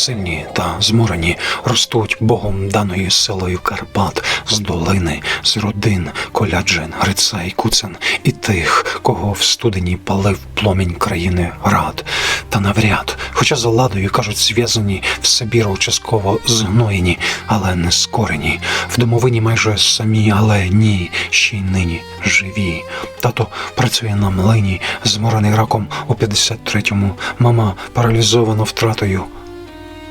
Сильні та зморені, ростуть Богом даною силою Карпат, з долини, з родин, коляджин, Грицей, Куцин і тих, кого в студені палив пломінь країни рад. Та навряд, хоча за ладою кажуть, зв'язані в Сибіру частково згноєні, але не скорені, в домовині майже самі, але ні, ще й нині живі. Тато працює на млині, зморений раком у 53-му, мама паралізована втратою.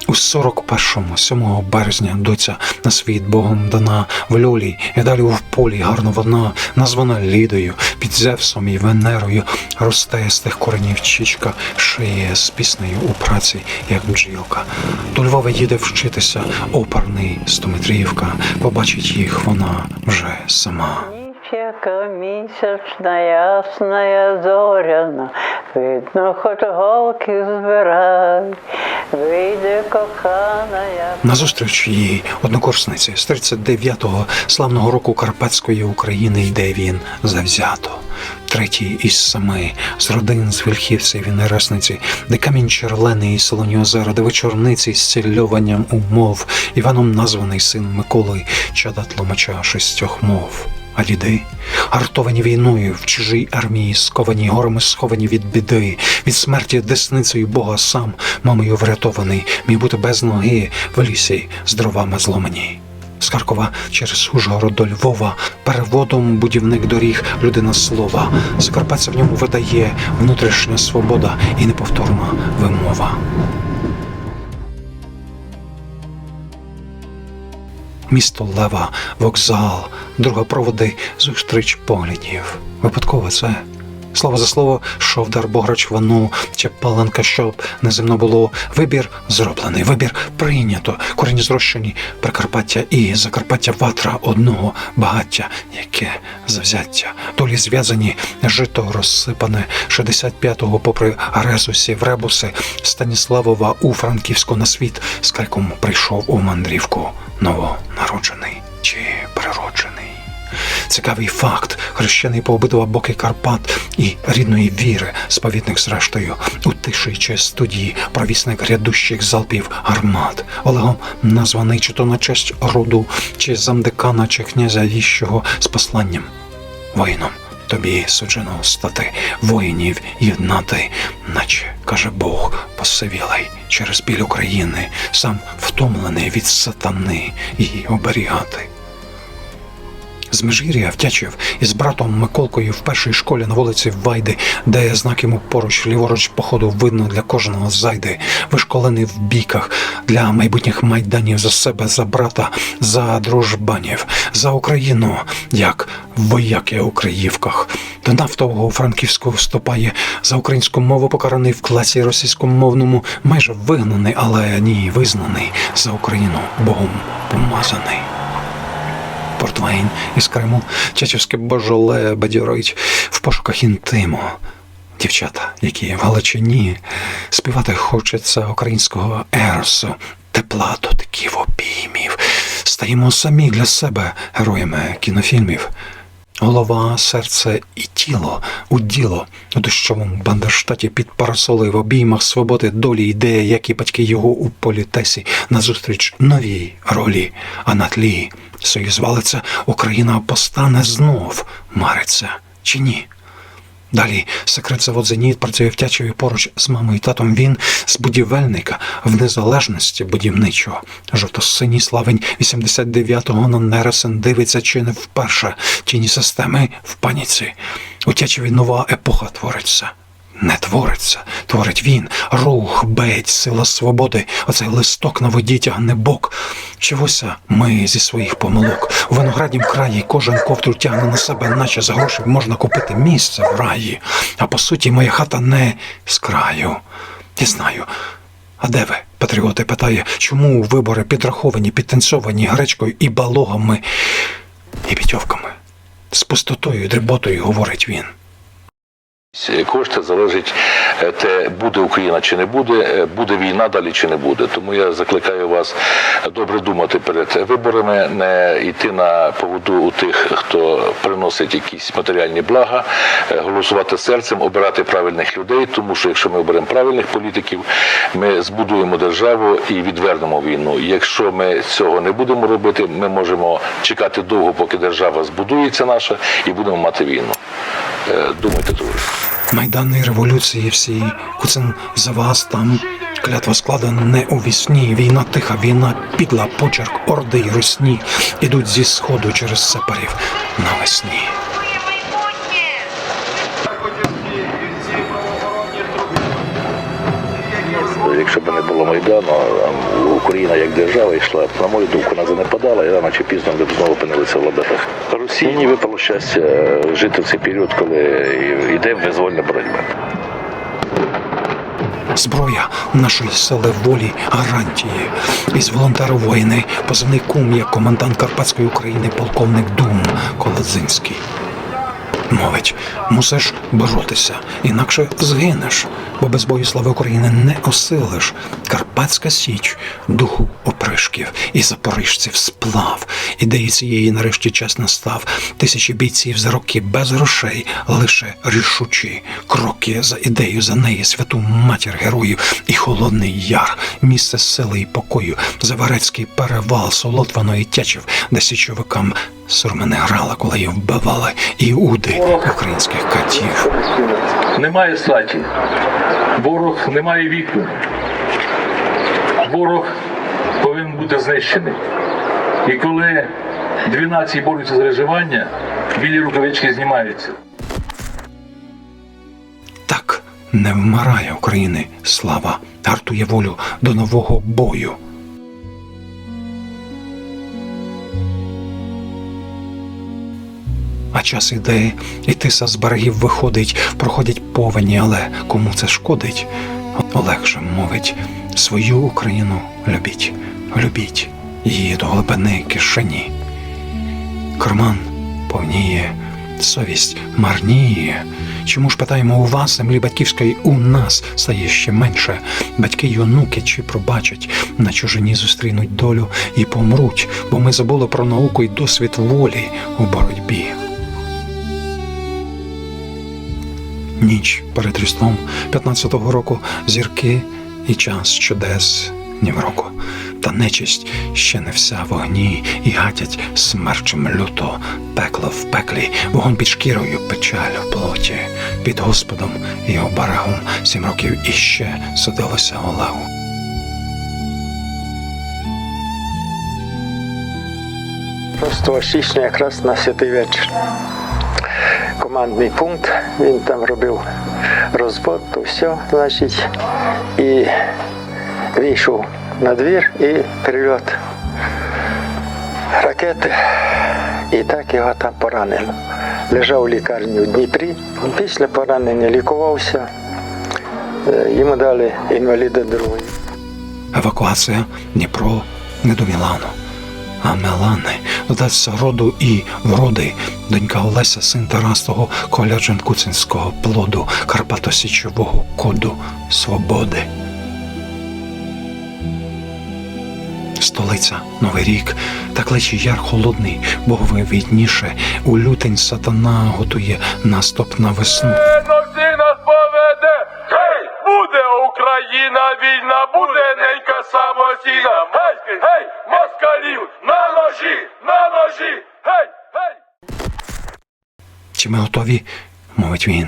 У 41-му, 7 березня, доця на світ Богом дана в льолі, і далі в полі гарно вона, названа Лідою, під Зевсом і Венерою, росте з тих коренів чічка, шиє з піснею у праці, як бджілка. До Львова їде вчитися оперний стометрівка, побачить їх вона вже сама. Яка місячна, ясна, зоряна, видно, хоч голки збирай, вийде кохана, Назустріч її однокурсниці з 39-го славного року Карпатської України йде він завзято. Третій із семи з родин з Вільхівців і Нересниці, де камінь черлений і солоні озера, де вечорниці з цільованням умов, Іваном названий син Миколи, чада тлумача шістьох мов. А діди, гартовані війною в чужій армії, сковані горами, сховані від біди, від смерті десницею Бога сам, мамою врятований, міг бути без ноги в лісі з дровами зломані. З Харкова через Ужгород до Львова, переводом будівник доріг, людина слова. Закарпаття в ньому видає внутрішня свобода і неповторна вимова. Місто Лева, вокзал, другопроводи, зустріч поглядів. Випадково це. Слово за слово, шовдар Бограч Вану, Чепаленка, щоб неземно було. Вибір зроблений, вибір прийнято. Корені зрощені Прикарпаття і Закарпаття ватра одного багаття, яке завзяття. Долі зв'язані, жито розсипане 65-го попри Резусів, Ребуси, Станіславова у Франківську на світ з криком прийшов у мандрівку новонароджений чи природжений. Цікавий факт, хрещений по обидва боки Карпат і рідної віри, сповідник зрештою, утишуючи студії, провісник рядущих залпів гармат, Олегом названий чи то на честь роду, чи замдекана, чи князя віщого з посланням. Воїном тобі суджено стати, воїнів єднати, наче каже Бог, посивілий через біль України, сам втомлений від сатани її оберігати. З Межгір'я втячив із братом Миколкою в першій школі на вулиці Вайди, де знак йому поруч ліворуч походу видно для кожного зайди, вишколений в бійках для майбутніх майданів за себе, за брата, за дружбанів, за Україну, як вояки у Криївках. До нафтового у Франківську вступає за українську мову покараний в класі російськомовному, майже вигнаний, але ні, визнаний за Україну Богом помазаний. Портвейн із Криму, Чачівське божоле бадьорить в пошуках інтиму. Дівчата, які в Галичині співати хочеться українського ерсу, тепла дотиків обіймів. Стаємо самі для себе героями кінофільмів. Голова, серце і тіло у діло у дощовому бандерштаті під парасоли в обіймах свободи долі йде, як і батьки його у політесі назустріч новій ролі, а на тлі союз валиться, Україна постане знов, мариться чи ні? Далі секрет завод «Зеніт» працює в Тячеві поруч з мамою і татом. Він з будівельника в незалежності будівничого. Жовто-синій славень 89-го на нересен дивиться чи не вперше. Тіні системи в паніці. У Тячеві нова епоха твориться. Не твориться, творить він, рух, беть, сила свободи, оцей листок на воді тягне бок. Чогося ми зі своїх помилок. У винограднім краї кожен ковдру тягне на себе, наче за гроші можна купити місце в раї. А по суті, моя хата не з краю. Я знаю. А де ви? Патріоти питає, чому вибори підраховані, підтанцьовані гречкою і балогами, і пітьовками? З пустотою і дріботою, говорить він. Кошти залежить е, те, буде Україна чи не буде, е, буде війна далі чи не буде. Тому я закликаю вас добре думати перед виборами, не йти на поводу у тих, хто приносить якісь матеріальні блага, е, голосувати серцем, обирати правильних людей. Тому що якщо ми оберемо правильних політиків, ми збудуємо державу і відвернемо війну. Якщо ми цього не будемо робити, ми можемо чекати довго, поки держава збудується наша, і будемо мати війну. Е, Думайте, друзі. Майдани революції всі, куцин за вас там. Клятва складена не у вісні. Війна тиха, війна підла, почерк, орди й русні. Ідуть зі сходу через сепарів навесні. Якщо б не було Майдану, Україна як держава йшла, на мою думку, вона занепадала, і рано чи пізно ми б знову опинилися в ладах. Росії випало щастя жити в цей період, коли йде визвольна боротьба. Зброя нашої сили волі гарантії. Із волонтеру воїни позивний кум як комендант Карпатської України, полковник Дум Колодзинський. Мовить, мусиш боротися, інакше згинеш, бо без бою слави України не осилиш. Карпатська січ духу опришків і запоріжців сплав. Ідеї цієї нарешті час настав. Тисячі бійців за роки без грошей, лише рішучі кроки за ідею за неї, святу матір героїв і холодний яр, місце сили і покою, Заварецький перевал, Солотвано і Тячів, де січовикам сурмени грала, коли їх вбивали іуди українських катів. Немає статі. Ворог не має віку. Ворог повинен бути знищений. І коли дві нації борються за виживання, білі рукавички знімаються. Так не вмирає України слава, гартує волю до нового бою. А час іде, і тиса з берегів виходить, проходять повені, але кому це шкодить? Олег же мовить свою Україну любіть, любіть її до глибини кишені. Карман повніє, совість марніє. Чому ж питаємо у вас, землі батьківської, у нас стає ще менше? Батьки й онуки чи пробачать, на чужині зустрінуть долю і помруть, бо ми забули про науку й досвід волі у боротьбі. Ніч перед Різдвом 15-го року зірки і час чудес ні в року. Та нечисть ще не вся в огні, і гатять смерчем люто, пекло в пеклі, вогонь під шкірою, печаль в плоті, під Господом і оберегом сім років іще судилося Олегу. Просто січня якраз на святий вечір. Командний пункт, він там робив розвод, то все, значить, і вийшов на двір і прильот ракети. І так його там поранило. Лежав у лікарні у Дніпрі. Після поранення лікувався. Е, Йому дали інваліда другої. Евакуація Дніпро не до Мілану. А Мелани додаться роду і вроди, донька Олеся, син Тарасового, коляджен куцинського плоду, Карпатосічового коду свободи. Столиця, Новий рік, та кличе яр холодний, богове відніше. У лютень сатана готує наступ на весну. Гей, буде Україна вільна, буде ненька самостійна. Гей, гей, москалів, на ножі, на ножі. Гей, гей. Чи ми готові? мовить він.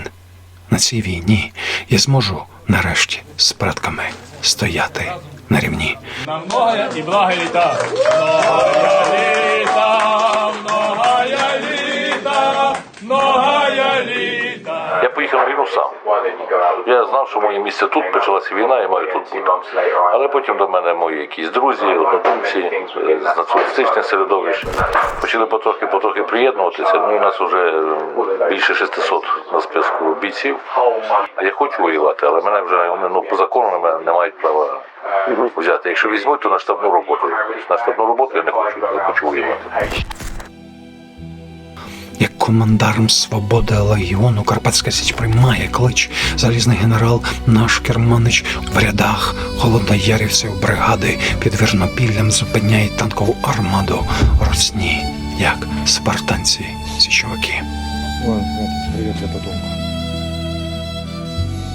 На цій війні я зможу нарешті з братками стояти на рівні. На многое і благо літа. Многая літа, многая літа, многая літа. Я поїхав сам. Я знав, що моє місце тут почалася війна, і маю тут бути. Але потім до мене мої якісь друзі, однодумці е, з націоналістичних середовищ почали потрохи потрохи приєднуватися. Ну і нас вже більше 600 на списку бійців. Я хочу воювати, але мене вже ну по закону мене не мають права взяти. Якщо візьмуть, то на штабну роботу. На штабну роботу я не хочу, я хочу воювати. Як командарм свободи легіону Карпатська Січ приймає клич. Залізний генерал наш керманич в рядах холодноярівців бригади під Вернопіллям зупиняє танкову армаду росні, як спартанці січовики.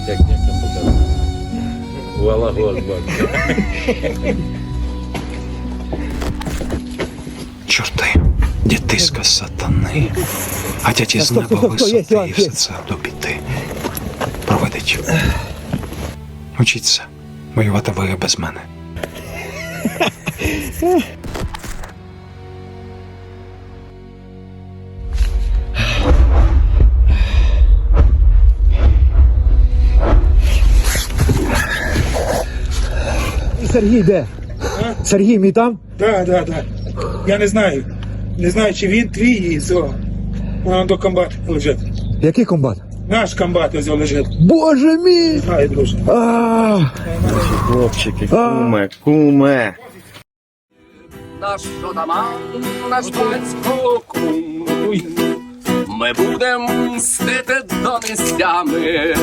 Як показав. Валагос, Чорти, дітиська сатани, хотять із неба висоти і все це добіти. Проведить. Учіться, воювати ви без мене. Сергій де? Сергій мій там? Так, так, так. Я не знаю. Не знаю, чи він твій і все. Вона до комбат лежить. Який комбат? Наш комбат ось лежить. Боже мій! Знаю, друже. А, Хлопчики, куме, куме. наш отаман, наш батько кум. Ми будем мстити донестями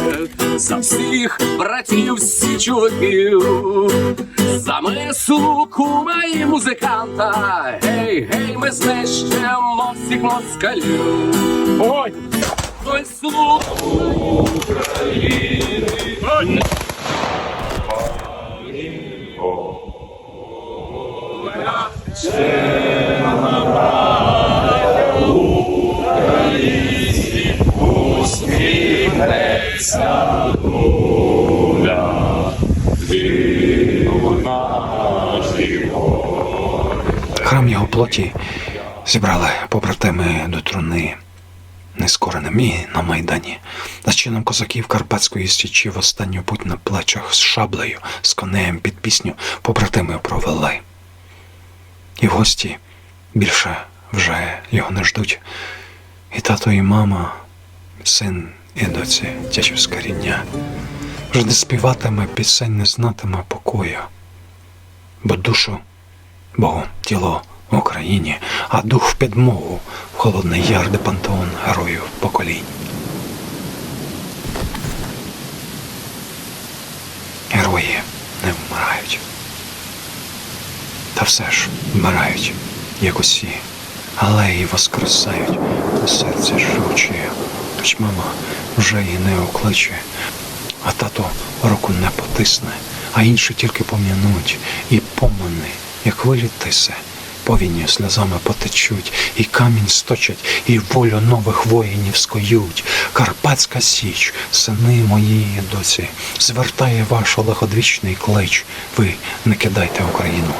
за всіх братів січовиків, за мислу кума і музиканта. Гей, гей, ми знищимо всіх москалів. Ой! Ой, слух України. Храм його плоті зібрали побратими до труни. Нескореним і на Майдані, за чином козаків Карпатської січі в останню путь на плечах з шаблею, з конеєм під пісню побратими провели. І в гості більше вже його не ждуть. І тато, і мама, син і доці тячівська рідня. Вже не співатиме пісень, не знатиме покою, бо душу Богу тіло Україні, а дух в підмогу в холодний яр, де пантеон героїв поколінь. Герої не вмирають. Та все ж вмирають, як усі, але і воскресають у серці живучі. Хоч мама вже і не окличе, а тато руку не потисне, а інші тільки пом'януть і помани, як хвилі повінню сльозами потечуть, і камінь сточать, і волю нових воїнів скоють. Карпатська січ, сини моєї доці, звертає ваш лиходвічний клич. Ви не кидайте Україну.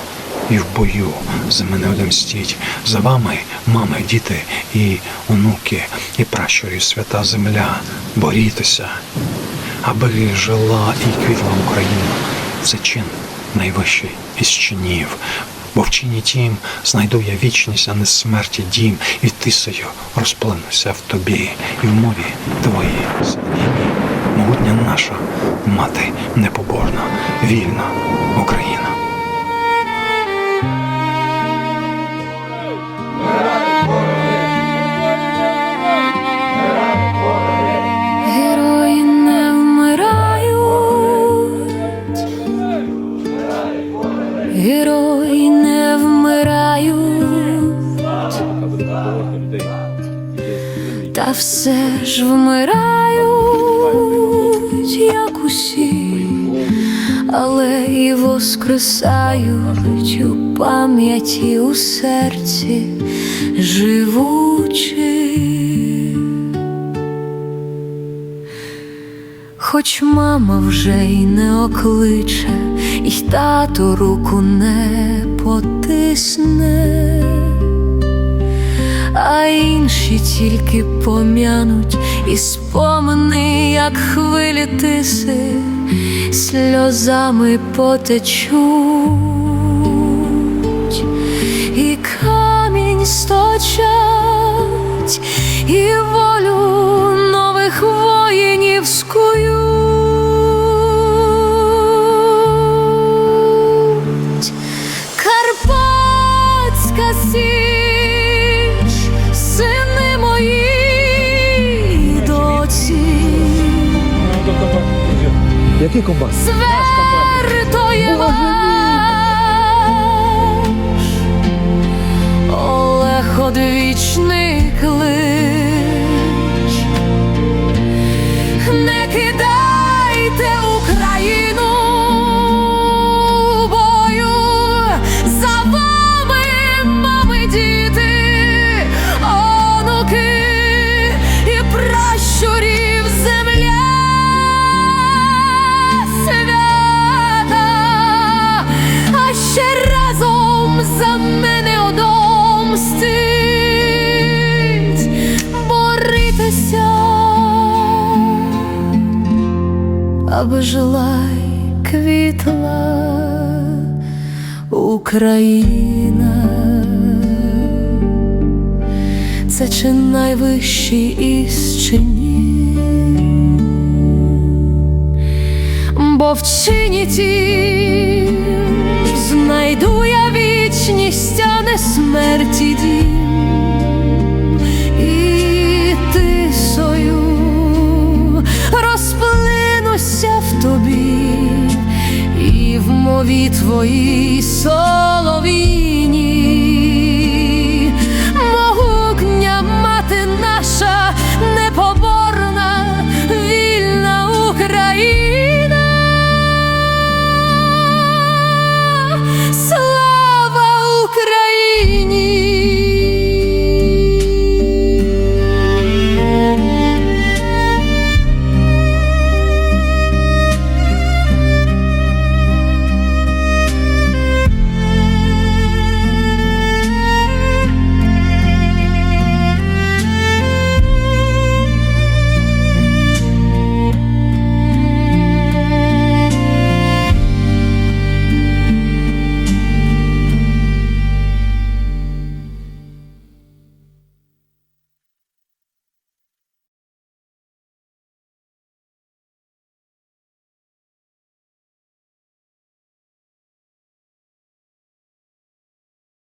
І в бою за мене одемстіть, за вами, мами, діти і онуки, і пращурів свята земля, борітеся, аби жила і квітла Україна. Це чин найвищий із чинів. Бо в чині тім знайду я вічність, а не смерті дім, і тисою розплинуся в тобі, і в мові твоїй сині. Могутня наша мати непоборна, вільна Україна. Все ж вмирають, як усі, але і воскресають у пам'яті у серці живучи. Хоч мама вже й не окличе, і тато руку не потисне, а інші тільки пом'януть і спомни, як хвилі тиси, сльозами потечуть, і камінь сточать, і Який комбат? Свертої ваш. Олег одвічний аби жила й квітла Україна. Це чи найвищий із чинів бо в чині тім знайду я вічність, а не смерті дім. Мові твої солові